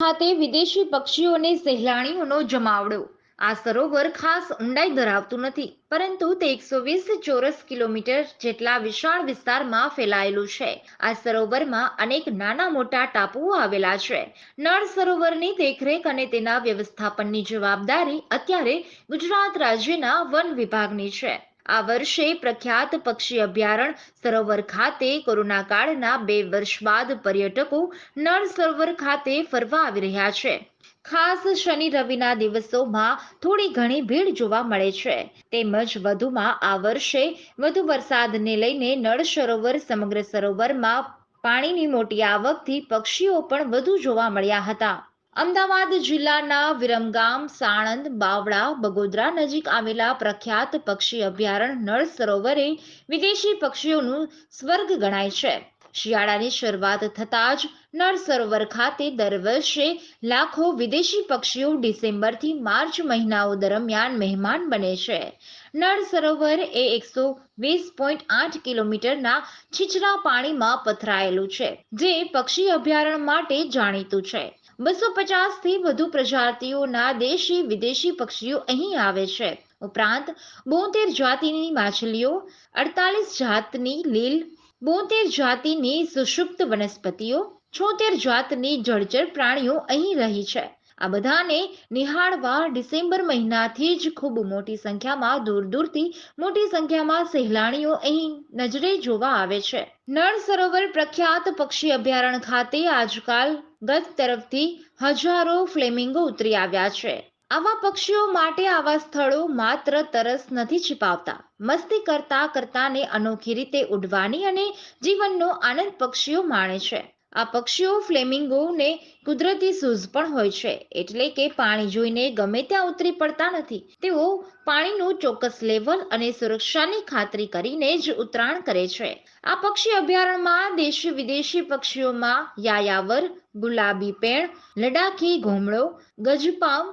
ખાતે વિદેશી પક્ષીઓને સહેલાણીઓનો જમાવડો. આ સરોવર ખાસ ઊંડાઈ ધરાવતું નથી, પરંતુ તે એકસો વીસ ચોરસ કિલોમીટર જેટલા વિશાળ વિસ્તારમાં ફેલાયેલું છે. આ સરોવરમાં અનેક નાના મોટા ટાપુઓ આવેલા છે. નળ સરોવરની દેખરેખ અને તેના વ્યવસ્થાપનની જવાબદારી અત્યારે ગુજરાત રાજ્યના વન વિભાગની છે. આ વર્ષે પ્રખ્યાત પક્ષી અભયારણ્ય સરોવર ખાતે કોરોના કાળના બે વર્ષ બાદ પર્યટકો નળ સરોવર ખાતે ફરવા આવી રહ્યા છે. ખાસ શનિ રવિના દિવસોમાં થોડી ઘણી ભીડ જોવા મળે છે. તેમજ વધુમાં આ વર્ષે વધુ વરસાદને લઈને નળ સરોવર સમગ્ર સરોવરમાં પાણીની મોટી આવકથી પક્ષીઓ પણ વધુ જોવા મળ્યા હતા. અમદાવાદ જિલ્લાના વિરમગામ, સાણંદ, બાવળા, બગોદરા નજીક આવેલા પ્રખ્યાત પક્ષી અભયારણ્ય નળ સરોવરે વિદેશી પક્ષીઓનું સ્વર્ગ ગણાય છે. શિયાળાની શરૂઆત થતાં જ નળ સરોવર ખાતે દર વર્ષે લાખો વિદેશી પક્ષીઓ ડિસેમ્બરથી માર્ચ મહિનાઓ દરમિયાન મહેમાન બને છે. નળ સરોવર એ એકસો વીસ પોઈન્ટ આઠ કિલોમીટરના છીછરા પાણીમાં પથરાયેલું છે, જે પક્ષી અભયારણ્ય માટે જાણીતું છે. બસો પચાસથી વધુ પ્રજાતિઓના દેશી વિદેશી પક્ષીઓ અહીં આવે છે. ઉપરાંત બોતેર જાતિની માછલીઓ, અડતાલીસ જાતની લીલ, બોતેર જાતિની સુષુપ્ત વનસ્પતિઓ, છોતેર જાતની જળચર પ્રાણીઓ અહીં રહી છે. આ બધાને નિહાળવા ડિસેમ્બર મહિનાથી જ ખૂબ મોટી સંખ્યામાં દૂર દૂરથી મોટી સંખ્યામાં સહેલાણીઓ અહીં નજરે જોવા આવે છે. નળ સરોવર પ્રખ્યાત પક્ષી અભયારણ્ય ખાતે આજકાલ ગત તરફથી હજારો ફ્લેમિંગો ઉતરી આવ્યા છે. આવા પક્ષીઓ માટે આવા સ્થળો માત્ર તરસ નથી છિપાવતા. મસ્તી કરતા કરતાને અનોખી રીતે ઉડવાની અને જીવનનો આનંદ પક્ષીઓ માણે છે. આ પક્ષીઓ ફ્લેમિંગોને કુદરતી સૂઝ પણ હોય છે, એટલે કે પાણી જોઈને ગમે ત્યાં ઉતરી પડતા નથી. તેઓ પાણીનું ચોક્કસ લેવલ અને સુરક્ષાની ખાતરી કરીને જ ઉતરાણ કરે છે. આ પક્ષી અભયારણ્યમાં દેશી વિદેશી પક્ષીઓમાં યાયાવર, ગુલાબી પેણ, લડાખી ઘોમડો ગજપાવ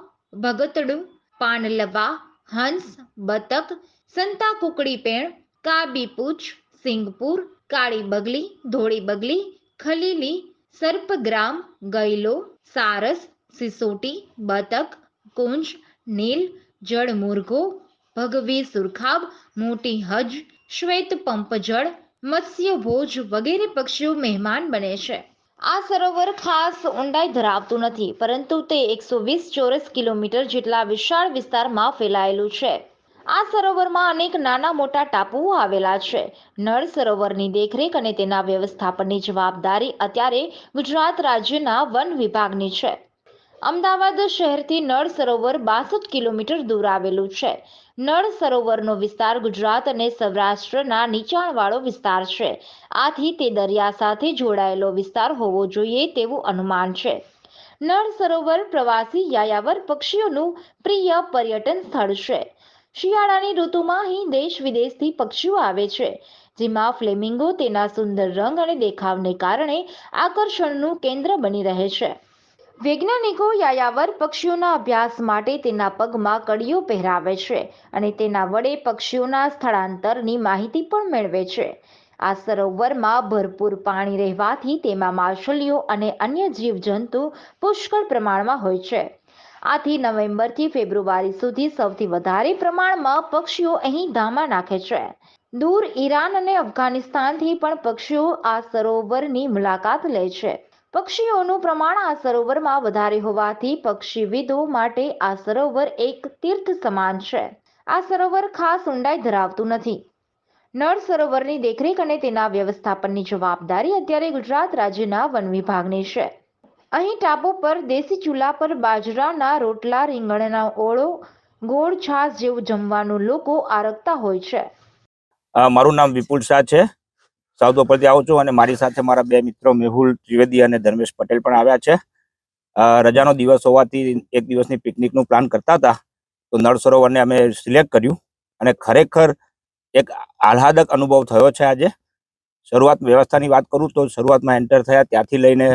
ભગતડું પાનલવા હંસ, બતક, સંતા કુકડી પેણ કાબી પૂંછ સિંગપુર, કાળી બગલી, ધોળી બગલી ખલીલી સર્પગ્રામ ગૈલો સારસ, સિસોટી, બતક, કુંજ, નીલ જળમુર્ગો ભગવી સુરખાબ, મોટી હજ, શ્વેત પંપજળ, મત્સ્યભોજ વગેરે પક્ષીઓ મહેમાન બને છે. આ સરોવર ખાસ ઊંડાઈ ધરાવતું નથી, પરંતુ તે એકસો વીસ ચોરસ કિલોમીટર જેટલા વિશાળ વિસ્તારમાં ફેલાયેલું છે. આ સરોવરમાં અનેક નાના મોટા ટાપુઓ આવેલા છે. નળ સરોવરની દેખરેખ અને તેના વ્યવસ્થાપનની જવાબદારી અત્યારે ગુજરાત રાજ્યના વન વિભાગની છે. અમદાવાદ શહેરથી નળ સરોવર બાસઠ કિલોમીટર દૂર આવેલું છે. નળ સરોવરનો વિસ્તાર ગુજરાત અને સૌરાષ્ટ્રના નીચાણવાળો વિસ્તાર છે. આથી તે દરિયા સાથે જોડાયેલો વિસ્તાર હોવો જોઈએ તેવું અનુમાન છે. નળ સરોવર પ્રવાસી યાયાવર પક્ષીઓનું પ્રિય પર્યટન સ્થળ છે. શિયાળાની ઋતુમાં અહીં દેશ વિદેશથી પક્ષીઓ આવે છે, જેમાં ફ્લેમિંગો તેના સુંદર રંગ અને દેખાવને કારણે આકર્ષણનું કેન્દ્ર બની રહે છે. વૈજ્ઞાનિકો યાયાવર પક્ષીઓના અભ્યાસ માટે તેના પગમાં કડીઓ પહેરાવે છે અને તેના વડે પક્ષીઓના સ્થળાંતરની માહિતી પણ મેળવે છે. આ સરોવરમાં ભરપૂર પાણી રહેવાથી તેમાં માછલીઓ અને અન્ય જીવજંતુ પુષ્કળ પ્રમાણમાં હોય છે. આથી નવેમ્બરથી ફેબ્રુઆરી સુધી સૌથી વધારે પ્રમાણમાં પક્ષીઓ અહીં ધામા નાખે છે. દૂર ઈરાન અને અફઘાનિસ્તાનથી પણ પક્ષીઓ આ સરોવરની મુલાકાત લે છે. પક્ષીઓનું પ્રમાણ આ સરોવરમાં વધારે હોવાથી પક્ષીવિદો માટે આ સરોવર એક તીર્થ સમાન છે. આ સરોવર ખાસ ઊંડાઈ ધરાવતું નથી. નળ સરોવરની દેખરેખ અને તેના વ્યવસ્થાપનની જવાબદારી અત્યારે ગુજરાત રાજ્યના વન વિભાગની છે. અહીં ટાપુ પર દેશી ચૂલા પર બાજરાના રોટલા, રીંગણના ઓળો, ગોળ છાશ જેવું જમવાનું લોકો આરગતા હોય છે. મારું નામ વિપુલ શાહ છે. સાઉથ ઉપરથી આવું છું અને મારી સાથે મારા બે મિત્રો મેહુલ ત્રિવેદી અને ધર્મેશ પટેલ પણ આવ્યા છે. રજાનો દિવસ હોવાથી એક દિવસની પિકનિકનું પ્લાન કરતા હતા. તો નળ સરોવરને અમે સિલેક્ટ કર્યું અને ખરેખર એક આહલાદક અનુભવ થયો છે આજે. શરૂઆત વ્યવસ્થાની વાત કરું તો શરૂઆતમાં એન્ટર થયા ત્યાંથી લઈને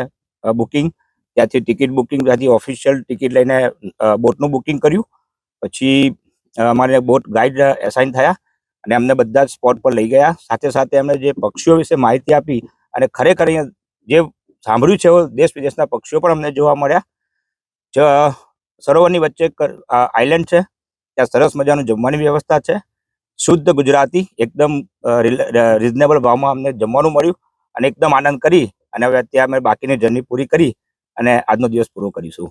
બુકિંગ ત્યાંથી ટિકિટ બુકિંગ, ત્યાંથી ઓફિશિયલ ટિકિટ લઈને બોટનું બુકિંગ કર્યું. પછી અમારે બોટ ગાઈડ એસાઇન થયા અને અમને બધા જ સ્પોટ પર લઈ ગયા. સાથે સાથે એમણે જે પક્ષીઓ વિશે માહિતી આપી અને ખરેખર અહીંયા જે સાંભળ્યું છે દેશ વિદેશના પક્ષીઓ પણ અમને જોવા મળ્યા. જ, સરોવરની વચ્ચે આઇલેન્ડ છે. ત્યાં સરસ મજાનું જમવાની વ્યવસ્થા છે. શુદ્ધ ગુજરાતી, એકદમ રિઝનેબલ ભાવમાં અમને જમવાનું મળ્યું અને એકદમ આનંદ કરી અને હવે અત્યારે અમે બાકીની જર્ની પૂરી કરી. અને આજનો દિવસ પૂરો કરીશું.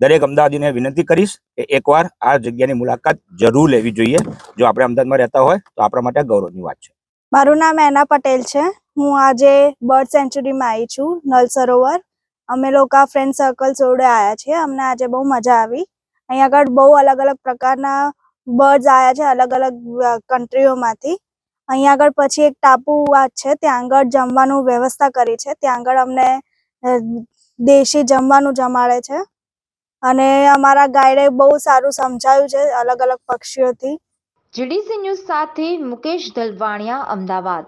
દરેક અમદાવાદીને વિનંતી કરીશ કે એકવાર આ જગ્યાની મુલાકાત જરૂર લેવી જોઈએ. જો આપણે અમદાવાદમાં રહેતા હોય, તો આપણા માટે ગૌરવની વાત છે. મારું નામ એના પટેલ છે. હું આજે બર્ડ સેન્ચુરીમાં આવી છું, નલ સરોવર. અમે લોકો ફ્રેન્ડ સર્કલ જોડે આવ્યા છીએ. અમને આજે બહુ મજા આવી. અહીંયા આગળ બહુ અલગ અલગ પ્રકારના બર્ડ્સ આવ્યા છે, અલગ અલગ કન્ટ્રીઓમાંથી અહીંયા આગળ પછી એક ટાપુ વાત છે, ત્યાં આગળ જમવાનું વ્યવસ્થા કરી છે. ત્યાં આગળ અમને દેશી જમવાનું જમાડે છે. અને અમારા ગાઈડે બહુ સારું સમજાયું છે અલગ અલગ પક્ષીઓથી જીડીસી ન્યૂઝ સાથે મુકેશ દલવાણિયા, અમદાવાદ.